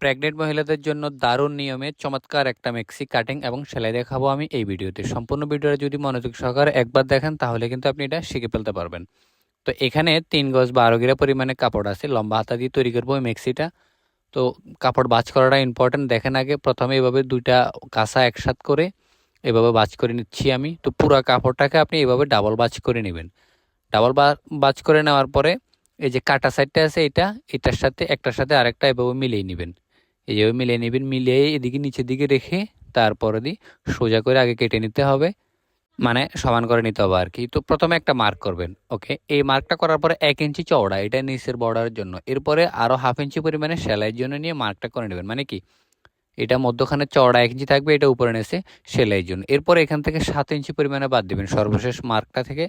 Pregnant মহিলাদের জন্য দারুণ নিয়মে চমৎকার একটা মেক্সি কাটিং এবং সেলাই দেখাবো আমি এই ভিডিওতে। সম্পূর্ণ ভিডিওটা যদি মনোযোগ সহকারে একবার দেখেন, তাহলে কিন্তু আপনি এটা শিখে ফেলতে পারবেন। তো এখানে তিন গজ বারো গিরা পরিমাণে কাপড় আছে, লম্বা হাতা দিয়ে তৈরি করব ওই মেক্সিটা। তো কাপড় বাজ করাটা ইম্পর্টেন্ট দেখেন আগে প্রথমে এভাবে দুইটা কাঁসা একসাথ করে এভাবে বাজ করে নিচ্ছি আমি। তো পুরো কাপড়টাকে আপনি এভাবে ডাবল বাজ করে নেবেন। ডাবল বাজ করে নেওয়ার পরে এই যে কাটা সাইডটা আছে এটা, এটার সাথে, একটার সাথে আরেকটা এভাবে মিলিয়ে নেবেন। এইভাবে মিলিয়ে নেবেন মিলিয়ে এদিকে নিচের দিকে রেখে তারপরে দিয়ে সোজা করে আগে কেটে নিতে হবে। মানে সমান করে নিতে হবে আর কি তো প্রথমে একটা মার্ক করবেন ওকে এই মার্কটা করার পরে এক ইঞ্চি চওড়া, এটা নিচের বর্ডারের জন্য। এরপরে আরও হাফ ইঞ্চি পরিমাণে সেলাইয়ের জন্য নিয়ে মার্কটা করে নেবেন। মানে কি? এটা মধ্যখানে চওড়া এক ইঞ্চি থাকবে, এটা উপরে নেছে সেলাইয়ের জন্য। এরপরে এখান থেকে সাত ইঞ্চি পরিমাণে বাদ দিবেন। সর্বশেষ মার্কটা থেকে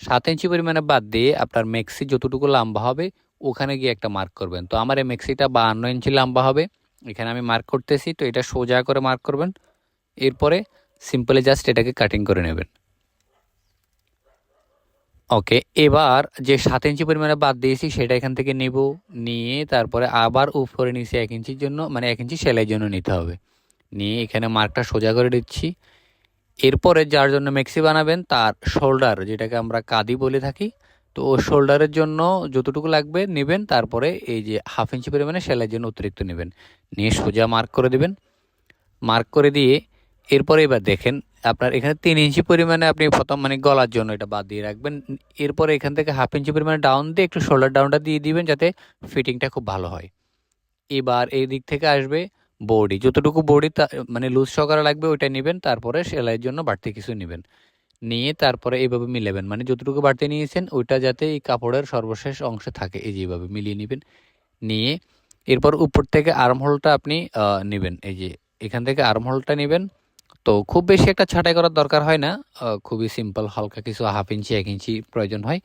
সাত ইঞ্চি পরিমাণে বাদ দিয়ে আপনার মেক্সি যতটুকু লম্বা হবে, ওখানে গিয়ে একটা মার্ক করবেন। তো আমার এই মেক্সিটা বাহান্ন ইঞ্চি লম্বা হবে। এখানে আমি মার্ক করতেছি, তো এটা সোজা করে মার্ক করবেন। এরপরে সিম্পলি জাস্ট এটাকে কাটিং করে নেবেন। ওকে এবার যে সাত ইঞ্চি পরিমাণে বাদ দিয়েছি, সেটা এখান থেকে নেব, নিয়ে তারপরে আবার উপরে নিচে এক ইঞ্চির জন্য মানে এক ইঞ্চি সেলাইয়ের জন্য নিতে হবে। নিয়ে এখানে মার্কটা সোজা করে দিচ্ছি। এরপরে যার জন্য মেক্সি বানাবেন, তার শোল্ডার যেটাকে আমরা কাদি বলে থাকি তো শোল্ডারের জন্য যতটুকু লাগবে নেবেন, তারপরে এই যে হাফ ইঞ্চি পরিমাণে সেলাইয়ের জন্য অতিরিক্ত নেবেন। নিয়ে সোজা মার্ক করে দেবেন। মার্ক করে দিয়ে এরপরে এবার দেখেন আপনার এখানে তিন ইঞ্চি পরিমাণে আপনি প্রথম মানে গলার জন্য এটা বাদ দিয়ে রাখবেন। এরপরে এখান থেকে হাফ ইঞ্চি পরিমাণে ডাউন দিয়ে একটু শোল্ডার ডাউনটা দিয়ে দিবেন যাতে ফিটিংটা খুব ভালো হয়। এবার এই দিক থেকে আসবে বডি যতটুকু বডি মানে লুজ সহকারে লাগবে ওইটা নেবেন, তারপরে সেলাইয়ের জন্য বাড়তি কিছু নেবেন। নিয়ে তারপরে এইভাবে মিলাবেন। মানে যতটুকু বাড়তি নিয়েছেন, ওইটা যাতে এই কাপড়ের সর্বশেষ অংশে থাকে, এই যে এইভাবে মিলিয়ে নেবেন। নিয়ে এরপর উপর থেকে আর্ম হোলটা আপনি নেবেন। এই যে এখান থেকে আর্ম হোলটা নেবেন। তো খুব বেশি একটা ছাঁটাই করার দরকার হয় না। খুবই সিম্পল, হালকা কিছু হাফ ইঞ্চি, এক ইঞ্চি প্রয়োজন হয়।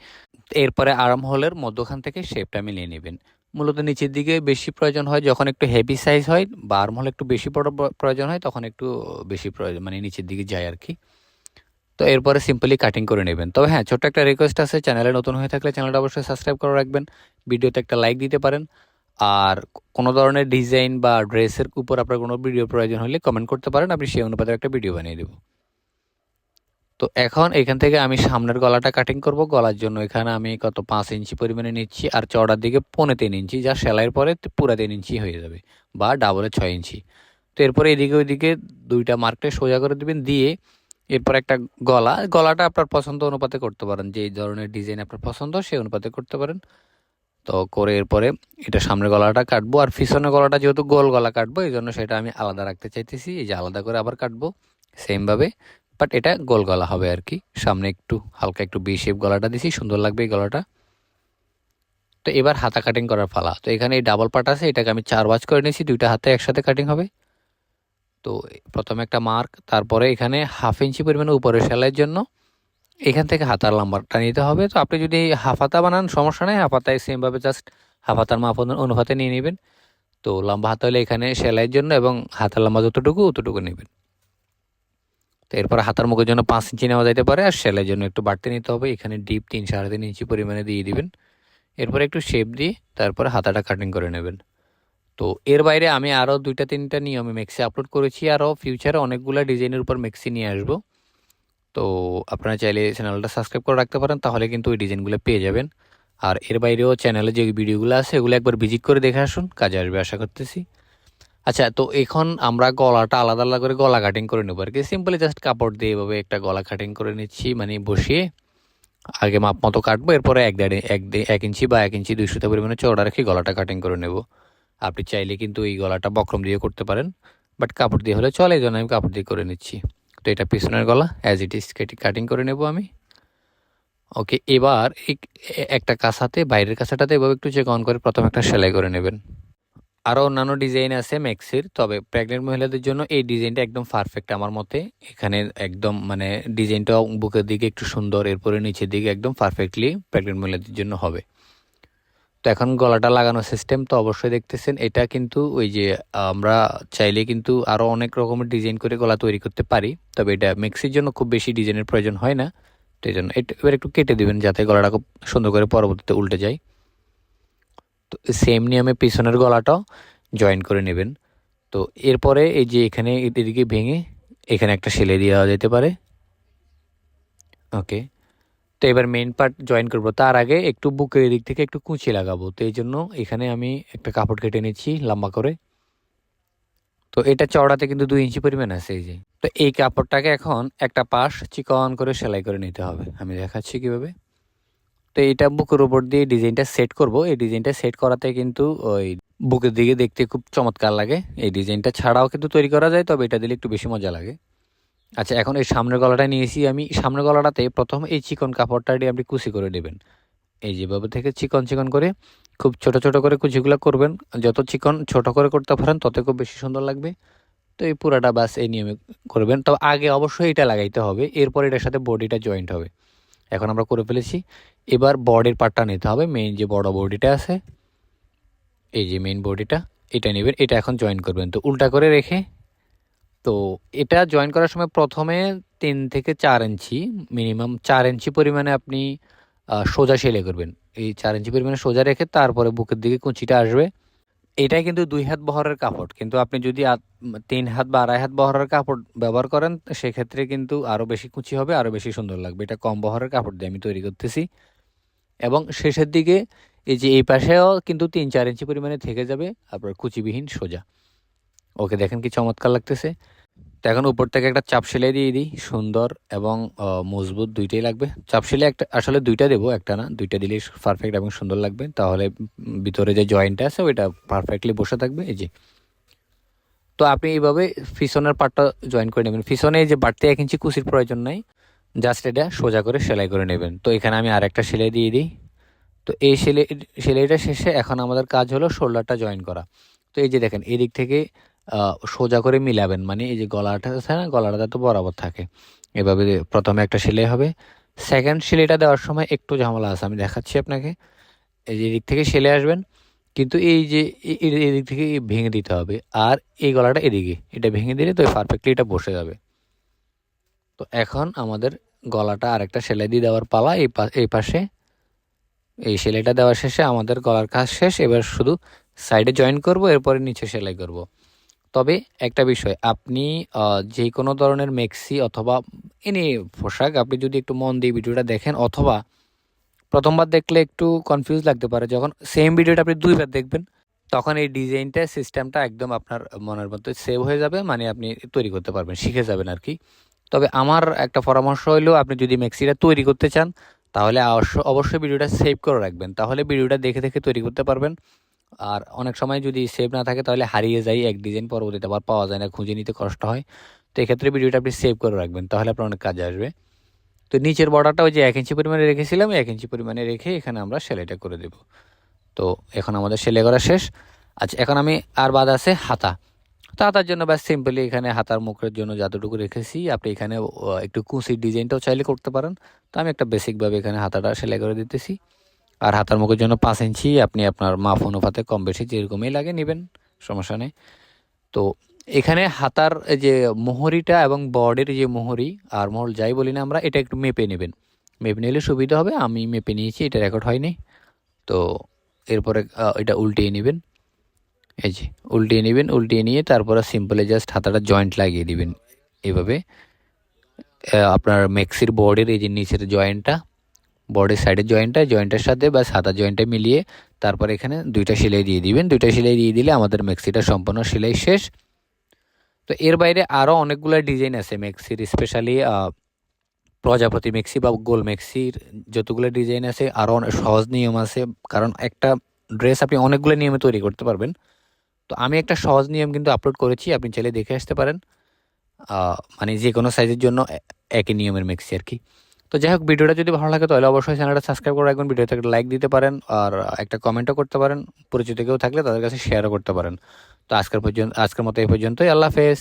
এরপরে আর্ম হোলের মধ্যখান থেকে শেপটা মিলিয়ে নেবেন। মূলত নিচের দিকে বেশি প্রয়োজন হয়, যখন একটু হেভি সাইজ হয় বা আর্ম হোল একটু বেশি বড় প্রয়োজন হয়, তখন একটু বেশি প্রয়োজন মানে নিচের দিকে যায় আর কি। তো এরপরে সিম্পলি কাটিং করে নেবেন। তবে হ্যাঁ ছোট্ট একটা রিকোয়েস্ট আছে চ্যানেলে নতুন হয়ে থাকলে চ্যানেলটা অবশ্যই সাবস্ক্রাইব করে রাখবেন। ভিডিওতে একটা লাইক দিতে পারেন। আর কোনো ধরনের ডিজাইন বা ড্রেসের উপর আপনার কোনো ভিডিও প্রয়োজন হলে কমেন্ট করতে পারেন আপনি সেই অনুপাতে একটা ভিডিও বানিয়ে দেবো। তো এখন এখান থেকে আমি সামনের গলাটা কাটিং করব। গলার জন্য এখানে আমি কত? পাঁচ ইঞ্চি পরিমাণে নিচ্ছি। আর চড়ার দিকে পৌনে তিন ইঞ্চি, যা সেলাইয়ের পরে পুরো তিন ইঞ্চি হয়ে যাবে বা ডাবলে ছয় ইঞ্চি। তো এরপরে এদিকে ওইদিকে দুইটা মার্কটে সোজা করে দেবেন। দিয়ে এরপর একটা গলা, গলাটা আপনার পছন্দ অনুপাতে করতে পারেন। যে ধরনের ডিজাইন আপনার পছন্দ, সেই অনুপাতে করতে পারেন। তো করে এরপরে এটা সামনের গলাটা কাটবো। আর পিছনের গলাটা যেহেতু গোল গলা কাটবো, এই জন্য সেটা আমি আলাদা রাখতে চাইতেছি। এই যে আলাদা করে আবার কাটবো সেমভাবে বাট এটা গোল গলা হবে আর কি। সামনে একটু, হালকা একটু বি শেপ গলাটা দিছি, সুন্দর লাগবে এই গলাটা। তো এবার হাতা কাটিং করার ফালা তো এখানে এই ডাবল পাট আছে, এটাকে আমি চার বাজ করে নিয়েছি, দুইটা হাতে একসাথে কাটিং হবে। তো প্রথমে একটা মার্ক তারপরে এখানে হাফ ইঞ্চি পরিমাণে উপরে সেলাইয়ের জন্য এখান থেকে হাতার লাম্বারটা নিতে হবে। তো আপনি যদি হাফ হাতা বানান, সমস্যা নেই হাফ হাতায় সেমভাবে জাস্ট হাফ হাতার মাপ অনুপাতে নিয়ে নেবেন। তো লম্বা হাতা হলে এখানে সেলাইয়ের জন্য এবং হাতার লম্বা যতটুকু, অতটুকু নেবেন। তো এরপর হাতার মুখের জন্য পাঁচ ইঞ্চি নেওয়া যেতে পারে, আর সেলাইয়ের জন্য একটু বাড়তে নিতে হবে। এখানে ডিপ তিন সাড়ে তিন ইঞ্চি পরিমাণে দিয়ে দিবেন। এরপর একটু শেপ দিয়ে তারপরে হাতাটা কাটিং করে নেবেন। তো এর বাইরে আমি আরও দুইটা, তিনটা নিয়মে মেক্সি আপলোড করেছি আরও ফিউচারে অনেকগুলো ডিজাইনের উপর মেক্সি নিয়ে আসব। তো আপনারা চাইলে চ্যানেলটা সাবস্ক্রাইব করে রাখতে পারেন, তাহলে কিন্তু ওই ডিজাইনগুলো পেয়ে যাবেন। আর এর বাইরেও চ্যানেলে যে ভিডিওগুলো আছে, এগুলো একবার ভিজিট করে দেখে আসুন, কাজে আসবে আশা করতেছি। আচ্ছা তো এখন আমরা গলাটা আলাদা আলাদা করে গলা কাটিং করে নেব আর কি সিম্পলি জাস্ট কাপড় দিয়ে এভাবে একটা গলা কাটিং করে নিচ্ছি মানে বসিয়ে আগে মাপ মতো কাটবো, এরপরে এক দেড়, এক এক ইঞ্চি বা এক ইঞ্চি দুইশোতে পরিমাণে চওড়া রেখে গলাটা কাটিং করে নেব। আপনি চাইলে কিন্তু এই গলাটা বক্রম দিয়ে করতে পারেন বাট কাপড় দিয়ে হলে চলে, এই জন্য আমি কাপড় দিয়ে করে নিচ্ছি। তো এটা পিছনের গলা অ্যাজ ইট ইজ কাটিং করে নেব আমি। ওকে এবার একটা কাঁসাতে, বাইরের কাঁসাটাতে এভাবে একটু চেক অন করে প্রথম একটা সেলাই করে নেবেন। আরও অন্যান্য ডিজাইন আছে ম্যাক্সির, তবে প্রেগনেন্ট মহিলাদের জন্য এই ডিজাইনটা একদম পারফেক্ট আমার মতে। এখানে একদম মানে ডিজাইনটা বুকের দিকে একটু সুন্দর, এরপরে নিচের দিকে একদম পারফেক্টলি প্রেগনেন্ট মহিলাদের জন্য হবে। তো এখন গলাটা লাগানো সিস্টেম তো অবশ্যই দেখতেছেন। এটা কিন্তু ওই যে আমরা চাইলে কিন্তু আরও অনেক রকমের ডিজাইন করে গলা তৈরি করতে পারি। তবে এটা মিক্সির জন্য খুব বেশি ডিজাইনের প্রয়োজন হয় না। তো এই জন্য এবার একটু কেটে দেবেন যাতে গলাটা খুব সুন্দর করে পরবর্তীতে উল্টে যায়। তো সেম নিয়মে পিছনের গলাটাও জয়েন করে নেবেন। তো এরপরে এই যে এখানে এদিকে ভেঙে এখানে একটা সেলাই দেওয়া যেতে পারে। ওকে তো এবার মেন পার্ট জয়েন করব। তার আগে একটু বুকের দিক থেকে একটু কুঁচি লাগাবো। তো এই জন্য এখানে আমি একটা কাপড় কেটে নিচ্ছি লম্বা করে। তো এটা চওড়াতে কিন্তু দুই ইঞ্চি পরিমাণ আছে এই যে। তো এই কাপড়টাকে এখন একটা পাশ চিকন করে সেলাই করে নিতে হবে। আমি দেখাচ্ছি কীভাবে। তো এটা বুকের উপর দিয়ে ডিজাইনটা সেট করব। এই ডিজাইনটা সেট করাতে কিন্তু ওই বুকের দিকে দেখতে খুব চমৎকার লাগে। এই ডিজাইনটা ছাড়াও কিন্তু তৈরি করা যায়, তবে এটা দিলে একটু বেশি মজা লাগে। আচ্ছা এখন এই সামনের গলাটা নিয়েছি, আমি সামনের গলাটাতে প্রথম এই চিকন কাপড়টা দিয়ে আপনি কুচি করে নেবেন। এই যেভাবে থেকে চিকন চিকন করে, খুব ছোট ছোট করে কুচিগুলো করবেন, যত চিকন ছোট করে করতে পারেন, তত খুব বেশি সুন্দর লাগবে। তো এই পুরাটা বাস এই নিয়মে করবেন। তো আগে অবশ্যই এটা লাগাইতে হবে, এরপর এটার সাথে বডিটা জয়েন্ট হবে। এখন আমরা করে ফেলেছি, এবার বডির পার্টটা নিতে হবে মেইন যে বড় বডিটা আছে, এই যে মেইন বডিটা, এটা নেবেন, এটা এখন জয়েন করবেন। তো উল্টা করে রেখে তো এটা জয়েন করার সময় প্রথমে তিন থেকে চার ইঞ্চি মিনিমাম চার ইঞ্চি পরিমাণে আপনি সোজা সেলাই করবেন। এই চার ইঞ্চি পরিমাণে সোজা রেখে তারপরে বুকের দিকে কুঁচিটা আসবে। এটাই কিন্তু দুই হাত বহরের কাপড়। কিন্তু আপনি যদি তিন হাত বা আড়াই হাত বহরের কাপড় ব্যবহার করেন, সেক্ষেত্রে কিন্তু আরও বেশি কুচি হবে আরও বেশি সুন্দর লাগবে। এটা কম বহরের কাপড় দিয়ে আমি তৈরি করতেছি। এবং শেষের দিকে এই যে এই পাশেও কিন্তু তিন চার ইঞ্চি পরিমাণে থেকে যাবে, আপনার কুচিবিহীন সোজা। ওকে দেখেন কি চমৎকার লাগতেছে। তো এখন উপর থেকে একটা চাপ সেলাই দিয়ে দিই, সুন্দর এবং মজবুত দুইটাই লাগবে। চাপ সেলাই একটা, আসলে দুইটা দেবো, একটা না, দুইটা দিলেই পারফেক্ট এবং সুন্দর লাগবে। তাহলে ভিতরে যে জয়েন্টটা আছে, ওইটা পারফেক্টলি বসে থাকবে, এই যে। তো আপনি এইভাবে পিছনের পার্টটা জয়েন করে নেবেন। পিছনে যে বাড়তি এক ইঞ্চি কুচির প্রয়োজন নাই জাস্ট এটা সোজা করে সেলাই করে নেবেন। তো এখানে আমি আরেকটা সেলাই দিয়ে দিই। তো এই সেলাই, সেলাইটা শেষে এখন আমাদের কাজ হলো শোল্ডারটা জয়েন করা। তো এই যে দেখেন এই দিক থেকে সোজা করে মিলাবেন। মানে এই যে গলাটা আছে না গলাটা তো বরাবর থাকে। এভাবে প্রথমে একটা সেলাই হবে। সেকেন্ড সেলাইটা দেওয়ার সময় একটু ঝামেলা আছে। আমি দেখাচ্ছি আপনাকে। এই যে এদিক থেকে সেলাই আসবেন। কিন্তু এই যে এদিক থেকে ভেঙে দিতে হবে। আর এই গলাটা এদিকে। এটা ভেঙে দিলে তো পারফেক্টলি এটা বসে যাবে। তো এখন আমাদের গলাটা আরেকটা সেলাই দিয়ে দেওয়ার পালা। এই এই পাশে। এই সেলাইটা দেওয়ার শেষে আমাদের গলার কাজ শেষ। এবার শুধু সাইডে জয়েন করব, এরপরে নিচে সেলাই করব। তবে একটা বিষয়, আপনি যে কোনো ধরনের মেক্সি অথবা এনি পোশাক আপনি যদি একটু মন দিয়ে ভিডিওটা দেখেন অথবা প্রথমবার দেখলে একটু কনফিউজ লাগতে পারে, যখন সেম ভিডিওটা আপনি দুইবার দেখবেন, তখন এই ডিজাইনটা সিস্টেমটা একদম আপনার মনের মধ্যে সেভ হয়ে যাবে মানে আপনি তৈরি করতে পারবেন, শিখে যাবেন আর কি তবে আমার একটা পরামর্শ হলো আপনি যদি মেক্সিটা তৈরি করতে চান, তাহলে অবশ্য, অবশ্যই ভিডিওটা সেভ করে রাখবেন। তাহলে ভিডিওটা দেখে দেখে তৈরি করতে পারবেন। আর অনেক সময় যদি সেভ না থাকে তাহলে হারিয়ে যায় এক ডিজাইন পরবর্তীতে, আবার পাওয়া যায় না, খুঁজে নিতে কষ্ট হয়। তো এক্ষেত্রে ভিডিওটা আপনি সেভ করে রাখবেন, তাহলে আপনার অনেক কাজে আসবে। তো নিচের বর্ডারটা ওই যে এক ইঞ্চি পরিমাণে রেখেছিলাম এক ইঞ্চি পরিমাণে রেখে এখানে আমরা সেলাইটা করে দেব। তো এখন আমাদের সেলাই করা শেষ। আচ্ছা এখন আমি আর বাদ আছে হাতা। তো হাতার জন্য ব্যাস সিম্পলি এখানে হাতার মুখের জন্য যতটুকু রেখেছি, আপনি এখানে একটু কুচির ডিজাইনটাও চাইলে করতে পারেন। তো আমি একটা বেসিকভাবে এখানে হাতাটা সেলাই করে দিতেছি। আর হাতার মুখের জন্য পাঁচ ইঞ্চি আপনি আপনার মাপ অনুপাতে কম বেশি যেরকমই লাগে নেবেন, সমস্যা নেই। তো এখানে হাতার যে মোহরিটা এবং বর্ডের যে মোহরি আর মোহর যাই বলি না আমরা, এটা একটু মেপে নেবেন। মেপে নিলে সুবিধা হবে, আমি মেপে নিয়েছি, এটা রেকর্ড হয়নি। তো এরপরে এটা উল্টিয়ে নেবেন। এই যে, উল্টিয়ে নেবেন, উল্টিয়ে নিয়ে তারপরে সিম্পলে জাস্ট হাতাটা জয়েন্ট লাগিয়ে দিবেন এভাবে আপনার মেক্সির বর্ডের এই যে নিচের জয়েন্টটা বডির সাইডের জয়েন্টটা জয়েন্টের সাথে বা সাদা জয়েন্টে মিলিয়ে তারপর এখানে দুইটা সেলাই দিয়ে দিবেন। দুইটা সেলাই দিয়ে দিলে আমাদের মেক্সিটা সম্পূর্ণ সেলাই শেষ। তো এর বাইরে আরও অনেকগুলো ডিজাইন আছে মেক্সির স্পেশালি প্রজাপতি মেক্সি বা গোল মেক্সির যতগুলো ডিজাইন আছে আরও সহজ নিয়ম আছে। কারণ একটা ড্রেস আপনি অনেকগুলো নিয়মে তৈরি করতে পারবেন। তো আমি একটা সহজ নিয়ম কিন্তু আপলোড করেছি, আপনি চাইলে দেখে আসতে পারেন। মানে যে কোনো সাইজের জন্য একই নিয়মের মেক্সি আর কি। তো যাই হোক, ভিডিওটা যদি ভালো লাগে, তাহলে অবশ্যই চ্যানেলটা সাবস্ক্রাইব করে রাখবেন। ভিডিওতে একটা লাইক দিতে পারেন আর একটা কমেন্টও করতে পারেন। পরিচিত কেউ থাকলে তাদের কাছে শেয়ারও করতে পারেন। তো আজকের পর্যন্ত আজকের মতো এই পর্যন্তই। আল্লাহ হাফেজ।